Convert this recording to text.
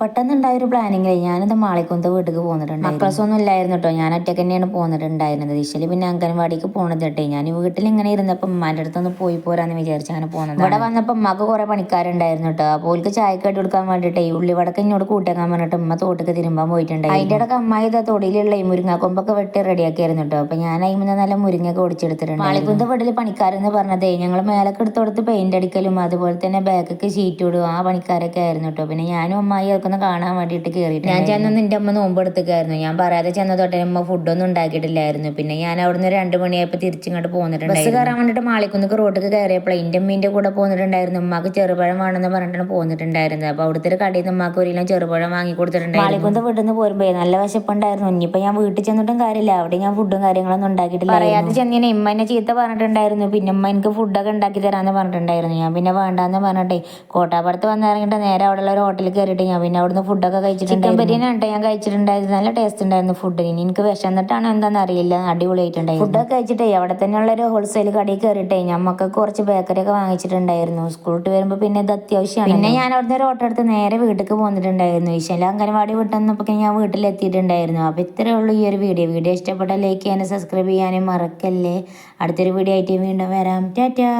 പെട്ടെന്നുണ്ടായ ഒരു പ്ലാനിങ്ങിൽ ഞാനിത് മാളിക്കുന്ത വീട്ടിലേക്ക് പോന്നിട്ടുണ്ട് മക്കളസ് ഒന്നും ഇല്ലായിരുന്നു കേട്ടോ ഞാൻ ഒറ്റയ്ക്ക് തന്നെയാണ് പോന്നിട്ടുണ്ടായിരുന്നത്. ഇശൽ പിന്നെ അംഗൻവാടിക്ക് പോണത് കേട്ടേ ഞാൻ വീട്ടിൽ ഇങ്ങനെ ഇരുന്നപ്പോൾ ഉമ്മാന്റെ അടുത്തൊന്ന് പോയി പോരാന്ന് വിചാരിച്ച് അങ്ങനെ പോകുന്നത് ഇവിടെ വന്നപ്പോൾ ഉമ്മക്ക് കുറെ പണിക്കാരുണ്ടായിരുന്നു കേട്ടോ അപ്പോൾ ഓൾക്ക് ചായക്കട്ടി കൊടുക്കാൻ വേണ്ടിയിട്ട് ഈ ഉള്ളിവടക്ക് ഇങ്ങോട്ട് കൂട്ടിയാക്കാൻ പറഞ്ഞിട്ട് ഉമ്മ തോട്ടക്ക് തിരുമ്പാൻ പോയിട്ടുണ്ട് അതിന്റെ ഇടയ്ക്ക് അമ്മായി ഇതാ തൊടിയിലുള്ള ഈ മുരിങ്ങാക്കൊമ്പൊക്കെ വെട്ടി റെഡിയാക്കിയായിരുന്നു കേട്ടോ അപ്പോൾ ഞാൻ അതിൽ നല്ല മുരിങ്ങയൊക്കെ ഒടിച്ചെടുത്തിട്ടുണ്ട്. മാളിക്കുന്ത വീട്ടിൽ പണിക്കാരെന്ന് പറഞ്ഞതേ ഞങ്ങൾ മേലൊക്കെ എടുത്ത് കൊടുത്ത് പെയിന്റ് അടിക്കലും അതുപോലെ തന്നെ ബാക്കൊക്കെ ഷീറ്റ് ഇടും. ആ പണിക്കാരൊക്കെ ആയിരുന്നു കേട്ടോ പിന്നെ ഞാനും അമ്മായി അതൊക്കെ കാണാൻ വേണ്ടിയിട്ട് കയറിയിട്ട് ഞാൻ ചെന്നൊന്നും എന്റെ അമ്മ നോമ്പ് എടുത്തേക്കായിരുന്നു ഞാൻ പറയാതെ ചെന്ന തൊട്ടേ അമ്മ ഫുഡൊന്നും ഉണ്ടാക്കിയിട്ടില്ലായിരുന്നു. പിന്നെ ഞാൻ അവിടുന്ന് രണ്ട് മണിയായപ്പോൾ തിരിച്ചിങ്ങോട്ട് പോന്നിട്ടുണ്ട് ബസ് കയറാൻ വേണ്ടിയിട്ട് മാളിക്കുന്നിക്ക് റോഡിലേക്ക് കയറിയപ്പോൾ എന്റെ അമ്മീന്റെ കൂടെ പോന്നിട്ടുണ്ടായിരുന്നു. ഉമ്മാക്ക് ചെറുപഴം വേണമെന്ന് പറഞ്ഞിട്ടാണ് പോന്നിട്ടുണ്ടായിരുന്നത്. അപ്പോൾ അവിടുത്തെ ഒരു കടയിൽ നിന്ന് ഉമ്മാക്ക് ഒരു ചെറുപഴം വാങ്ങി കൊടുത്തിട്ടുണ്ടായിരുന്നു. മാളിക്കുന്ന് വീട്ടിൽ നിന്ന് പോരുമ്പോൾ നല്ല വിശപ്പുണ്ടായിരുന്നു. ഇനിയിപ്പോൾ ഞാൻ വീട്ടിൽ ചെന്നിട്ടും കാര്യമില്ല. അവിടെ ഞാൻ ഫുഡും കാര്യങ്ങളൊന്നും ഉണ്ടാക്കിയിട്ടില്ല പറയാതെ ചെന്നിനെ ഇമ്മ എന്നെ ചീത്ത പറഞ്ഞിട്ടുണ്ടായിരുന്നു. പിന്നെ ഉമ്മ എനിക്ക് ഫുഡൊക്കെ ഉണ്ടാക്കി തരാമെന്ന് പറഞ്ഞിട്ടുണ്ടായിരുന്നു. ഞാൻ പിന്നെ വേണ്ടാന്ന് പറഞ്ഞിട്ടേ കോട്ടാപ്പുറത്ത് വന്നിറങ്ങിയിട്ട് നേരെ അവിടെയുള്ള ഒരു ഹോട്ടലിൽ കയറിയിട്ട് ഞാൻ പിന്നെ അവിടുന്ന് ഫുഡൊക്കെ കഴിച്ചിട്ടുണ്ട് ചിക്കൻ ബിരിയാണി ഞാൻ കഴിച്ചിട്ടുണ്ടായിരുന്നു. നല്ല ടേസ്റ്റ് ഉണ്ടായിരുന്നു ഫുഡിന് ഇനി. എനിക്ക് വിശന്നിട്ടാണോ എന്താണെന്ന് അറിയില്ല. അടിപൊളിയായിട്ടുണ്ടായിരുന്നു. ഫുഡൊക്കെ കഴിച്ചിട്ടേ അവിടെ തന്നെയുള്ള ഒരു ഹോൾസെയിൽ കടയിൽ കയറിയിട്ടേ നമുക്ക് കുറച്ച് ബേക്കറി ഒക്കെ വാങ്ങിച്ചിട്ടുണ്ടായിരുന്നു. സ്കൂളിൽ വിട്ട് വരുമ്പോൾ പിന്നെ ഇത് അത്യാവശ്യമാണ്. പിന്നെ ഞാൻ അവിടുന്ന് ഒരു ഓട്ടോ എടുത്ത് നേരെ വീട്ടിലേക്ക് പോന്നിട്ടുണ്ടായിരുന്നു. ഈശല അംഗനവാടി വിട്ടെന്നപ്പോൾ ഞാൻ വീട്ടിലെത്തിയിട്ടുണ്ടായിരുന്നു. അപ്പോൾ ഇത്രയേ ഉള്ളൂ ഈ ഒരു വീഡിയോ വീഡിയോ ഇഷ്ടപ്പെട്ട ലൈക്ക് ചെയ്യാനും സബ്സ്ക്രൈബ് ചെയ്യാനും മറക്കല്ലേ. അടുത്തൊരു വീഡിയോ ആയിട്ട് വീണ്ടും വരാം. ടാറ്റാ.